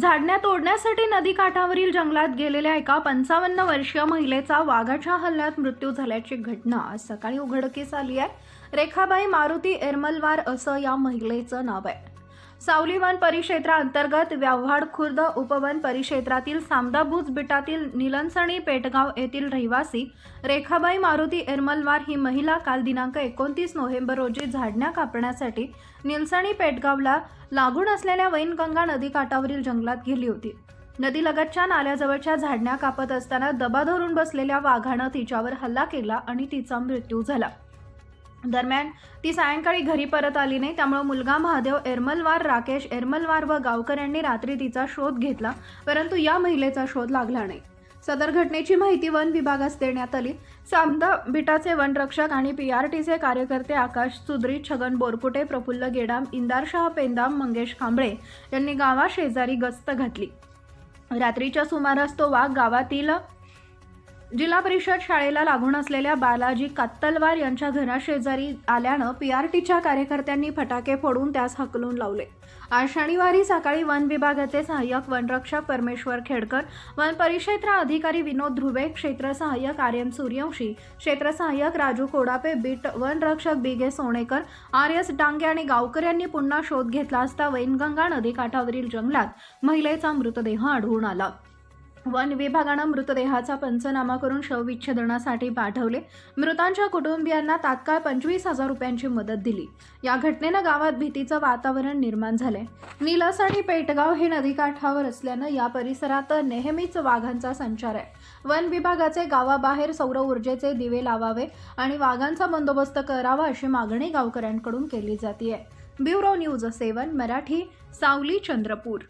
झाडण्या तोडण्यासाठी नदीकाठावरील जंगलात गेलेल्या एका पंचावन्न वर्षीय महिलेचा वाघाच्या हल्ल्यात मृत्यू झाल्याची घटना आज सकाळी उघडकीस आली आहे. रेखाबाई मारुती एरमलवार असं या महिलेचं नाव आहे. सावली वन परिक्षेत्राअंतर्गत व्याव्हाड खुर्द उपवन परिक्षेत्रातील सामदाबूज बिटातील निलनसणी पेटगाव येथील रहिवासी रेखाबाई मारुती एरमलवार ही महिला काल दिनांक एकोणतीस नोव्हेंबर रोजी झाडण्या कापण्यासाठी निलसणी पेटगावला लागून असलेल्या वैनगंगा नदीकाठावरील जंगलात गेली होती. नदीलगतच्या नाल्याजवळच्या झाडण्या कापत असताना दबा धरून बसलेल्या वाघानं तिच्यावर हल्ला केला आणि तिचा मृत्यू झाला. दरम्यान ती सायंकाळी घरी परत आली नाही त्यामुळे मुलगा महादेव एरमलवार राकेश एरमलवार व गावकऱ्यांनी रात्री तिचा शोध घेतला परंतु या महिलेचा शोध लागला नाही. सदर घटनेची माहिती वन विभागास देण्यात आली. सामदा बिटाचे वनरक्षक आणि पी आर टीचे कार्यकर्ते आकाश सुद्री छगन बोरकुटे प्रफुल्ल गेडाम इंदारशाह पेंदाम मंगेश कांबळे यांनी गावाशेजारी गस्त घातली. रात्रीच्या सुमारास तो वाघ गावातील जिल्हा परिषद शाळेला लागून असलेल्या बालाजी कत्तलवार यांच्या घराशेजारी आल्यानं पीआरटीच्या कार्यकर्त्यांनी फटाके फोडून त्यास हकलून लावले. आज शनिवारी सकाळी वन विभागाचे सहाय्यक वनरक्षक परमेश्वर खेडकर वन परिक्षेत्र अधिकारी विनोद ध्रुवे क्षेत्र सहाय्यक आर एम सूर्यवंशी क्षेत्र सहाय्यक राजू कोडापे बीट वनरक्षक बिगे सोनेकर आर एस डांगे आणि गावकऱ्यांनी पुन्हा शोध घेतला असता वैनगंगा नदीकाठावरील जंगलात महिलेचा मृतदेह आढळून आला. वन विभागानं मृतदेहाचा पंचनामा करून शवविच्छेदनासाठी पाठवले. मृतांच्या कुटुंबियांना तात्काळ पंचवीस हजार रुपयांची मदत दिली. या घटनेनं गावात भीतीचं वातावरण निर्माण झालंय. निलस आणि पेटगाव हे नदीकाठावर असल्यानं या परिसरात नेहमीच वाघांचा संचार आहे. वन विभागाचे गावाबाहेर सौर ऊर्जेचे दिवे लावावे आणि वाघांचा बंदोबस्त करावा अशी मागणी गावकऱ्यांकडून केली जाते ब्युरो न्यूज सेवन मराठी सावली चंद्रपूर.